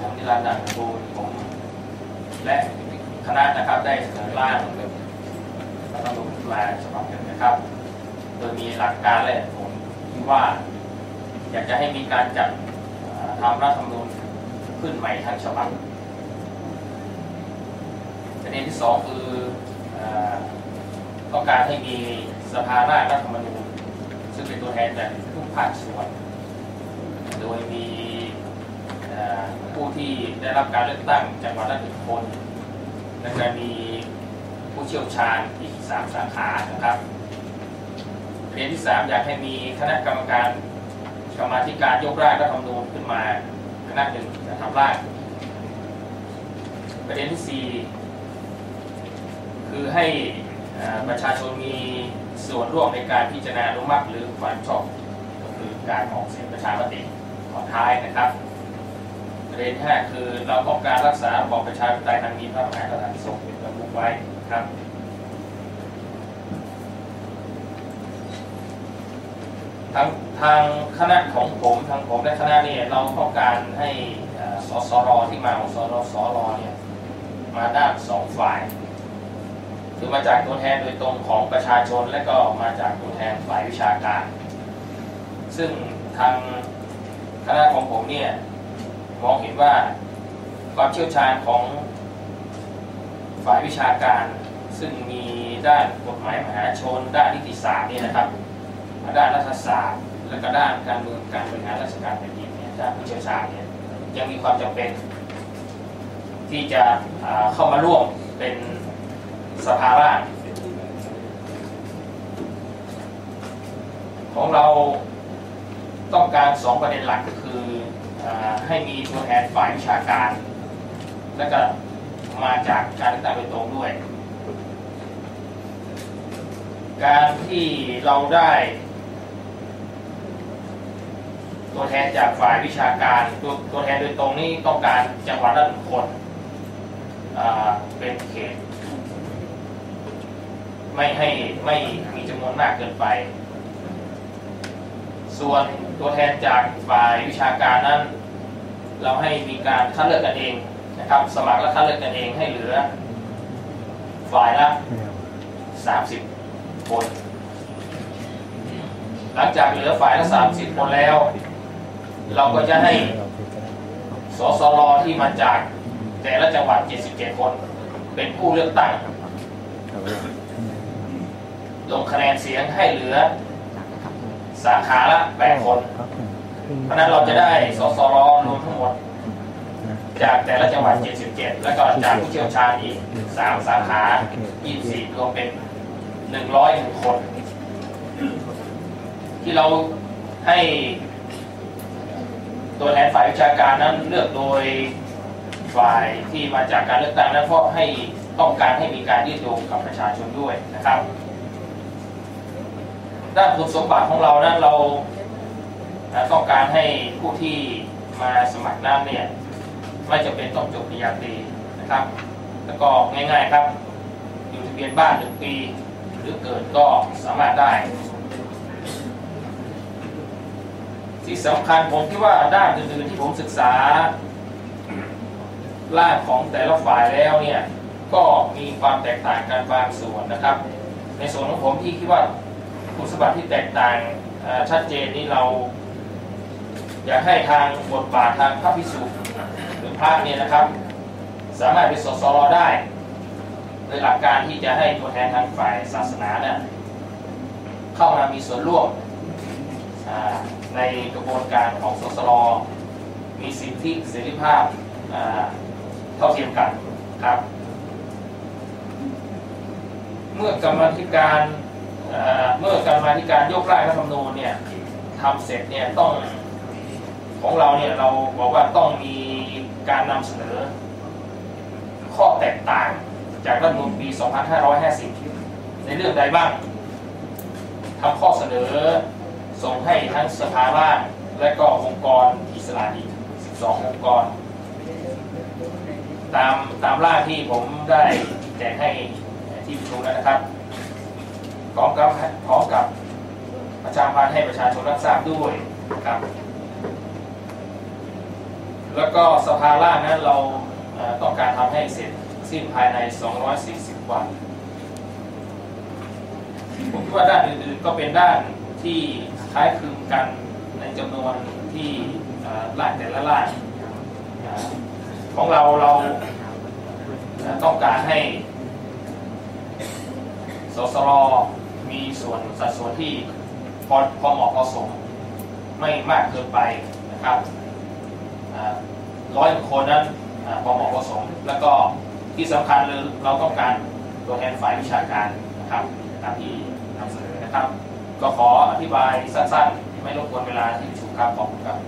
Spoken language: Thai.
ผมนิรันดร์นันทบูรณ์ผมและคณะนะครับได้เสนอร่างรัฐธรรมนูญมาฉบับหนึ่งนะครับ โดยมีหลักการและผลที่ว่า อยากจะให้มีการจัดทำรัฐธรรมนูญขึ้นใหม่ทั้งฉบับประเด็นที่สองคืออต้องการให้มีสภาร่างรัฐธรรมนูญซึ่งเป็นตัวแทนจากทุกภาคส่วน โดยมี ผู้ที่ได้รับการเลือกตั้งจังหวัดละหนึ่งคนและก็มีผู้เชี่ยวชาญอีกสามสาขานะครับประเด็นที่สามอยากให้มีคณะกรรมการกรรมาธิการยกร่างรัฐธรรมนูญขึ้นมาคณะหนึ่งจะทำร่างประเด็นที่สี่คือให้ประชาชนมีส่วนร่วมในการพิจารณาอนุมัติหรือฝันชอบก็คือการออกเสียงประชามติขอท้ายนะครับ ประเด็นที่ห้าคือเราต้องการรักษาระบอบประชาธิปไตยทางมีพระมหากษัตริย์ทรงเป็นประมุขไว้ครับทางทางคณะของผมทางผมและคณะเนี่ยเราต้องการให้สสรที่มาของสรสรเนี่ยมาด้านสองฝ่ายคือมาจากตัวแทนโดยตรงของประชาชนและก็มาจากตัวแทนฝ่ายวิชาการ ซึ่งทางคณะของผมเนี่ย มองเห็นว่าความเชี่ยวชาญของฝ่ายวิชาการ ซึ่งมีด้านกฎหมายมหาชน ด้านนิติศาสตร์เนี่ยนะครับด้านรัฐศาสตร์ และก็ด้านการเมืองการบริหารราชการแผ่นดินเนี่ยด้านผู้เชี่ยวชาญเนี่ยยังมีความจำเป็น ที่จะเข้ามาร่วมเป็นสภาร่างของเราต้องการสองประเด็นหลักก็คือ ให้มีตัวแทนฝ่ายวิชาการ และก็มาจากการเลือกตั้งโดยตรงด้วย การที่เราได้ ตัวแทนจากฝ่ายวิชาการ ตัวตัวแทนโดยตรงนี้ต้องการจังหวัดละหนึ่งคนเป็นเขต ไม่ให้ไม่มีจำนวนมากเกินไป ส่วนตัวแทนจากฝ่ายวิชาการนั้น เราให้มีการคัดเลือกกันเองนะครับ สมัครและคัดเลือกกันเองให้เหลือ ฝ่ายละ30 คน หลังจากเหลือฝ่ายละ30 คนแล้ว เราก็จะให้สสรที่มาจากแต่ละจังหวัด 77 คน เป็นผู้เลือกตั้งลงคะแนนเสียงให้เหลือ สาขาละ8คน เพราะฉะนั้นเราจะได้สสรรวมทั้งหมด จากแต่ละจังหวัด 77 แล้วก็จากผู้เชี่ยวชาญอีก 3 สาขา 24 รวมเป็น 101 คน ที่เราให้ตัวแทนฝ่ายวิชาการนั้นเลือกโดยฝ่ายที่มาจากการเลือกตั้งนั้นเพราะให้ต้องการให้มีการยืดโยงกับประชาชนด้วยนะครับ ด้านคุณสมบัติของเรานั้นเราต้องการให้ผู้ที่มาสมัครนั้นเนี่ยไม่จำเป็นต้องจบปริญญาตรีนะครับ แล้วก็ง่ายๆครับ อยู่ทะเบียนบ้านหนึ่งปี หรือเกิดก็สามารถได้ ที่สำคัญผมคิดว่าด้านอื่นๆที่ผมศึกษาร่างของแต่ละฝ่ายแล้วเนี่ยก็มีความแตกต่างกันบางส่วนนะครับ ในส่วนของผมที่คิดว่า คุณสมบัติที่แตกต่างชัดเจนนี้เรา อยากให้ทางบทบาททางพระพิสุหรือพระเนี่ยนะครับ สามารถเป็นสสรได้โดยหลักการที่จะให้ตัวแทนทางฝ่ายศาสนาเนี่ยเข้ามามีส่วนร่วมในกระบวนการของสสรมีสิทธิเสรีภาพเท่าเทียมกันครับ เมื่อกรรมธิการ เมื่อกรรมาธิการยกร่างรัฐธรรมนูญเนี่ยทำเสร็จเนี่ยต้องของเราเนี่ยเราบอกว่าต้องมีการนำเสนอ ข้อแตกต่างจากรัฐธรรมนูญปี 2550 ในเรื่องใดบ้างทำข้อเสนอส่งให้ทั้งสภาล่างและก็องค์กรอิสระอีก 12 องค์กร ตามตามร่างที่ผมได้แจกให้ที่ประชุมแล้วนะครับ พร้อมกับพร้อมกับประชาพันธ์ให้ประชาชนรับทราบด้วยนะครับ แล้วก็สภาล่างนั้นเราต้องการทำให้เสร็จสิ้นภายใน 240 วัน ผมคิดว่าด้านอื่นๆก็เป็นด้านที่คล้ายคลึงกันในจำนวนที่เอ่างแต่ละร่างของเราเราต้องการให้สสร มีส่วนสัดส่วนที่พอพอเหมาะพอสมไม่มากเกินไปนะครับร้อยคนนั้นอพอเหมาะพอสม แล้วก็ที่สำคัญเลยเราต้องการตัวแทนฝ่ายวิชาการนะครับตามที่นำเสนอนะครับ ก็ขออธิบายสั้นๆ ไม่รบกวนเวลาที่ประชุมครับขอบคุณครับ